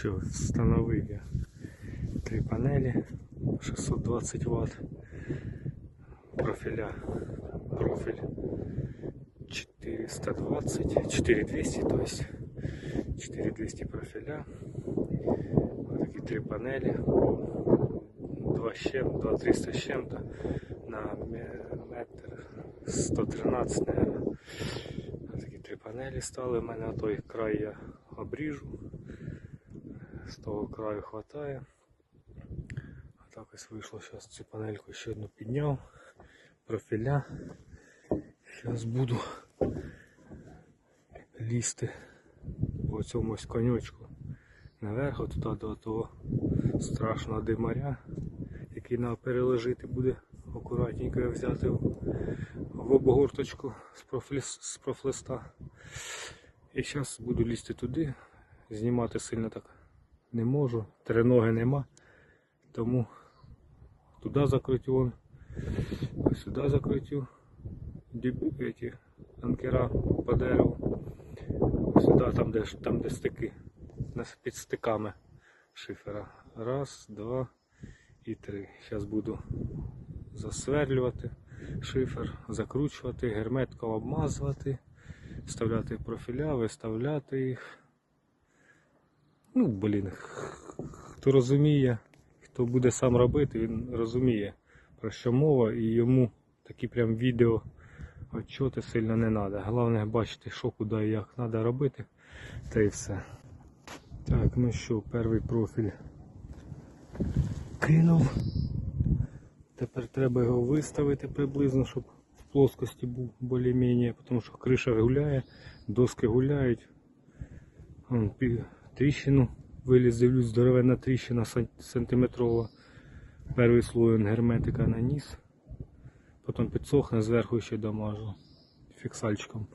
Встановив я три панелі 620 Вт. Профіля. Профіль 420, 4200, то есть 4200 профиля. Вот такие три панели. 2 с чем, 2 300 с чем-то на ме- метр 113, наверное. Вот такі три панелі стали. У мене на той край я обріжу. З того краю хватає. А так ось вийшло. Зараз цю панельку ще одну підняв. Профіля. Зараз буду лізти по цьому ось конючку наверх, от туди до того страшного димаря, який треба переложити буде акуратненько взяти в, обгорточку з, профліс, з профлиста. І зараз буду лізти туди, знімати сильно так не можу, триноги нема, тому туди закрутю сюди закрутю эти анкера по дереву. Сюди, там де, там, де стики, під стиками шифера. Раз, два і три. Зараз буду засверлювати шифер, закручувати, герметком обмазувати, вставляти профіля, виставляти їх. Ну, блін, хто розуміє, хто буде сам робити, він розуміє про що мова і йому такі прям відео отчоти сильно не треба. Головне бачити, що куди і як треба робити, та й все. Так, ну що, перший профіль кинув. Тепер треба його виставити приблизно, щоб в плоскості був більш-менш, тому що криша гуляє, доски гуляють. Тріщину виліз, дивлюсь, здоровенна тріщина сантиметрова. Перший слой герметика наніс. Потім підсохне, зверху ще дамажу фіксальчиком.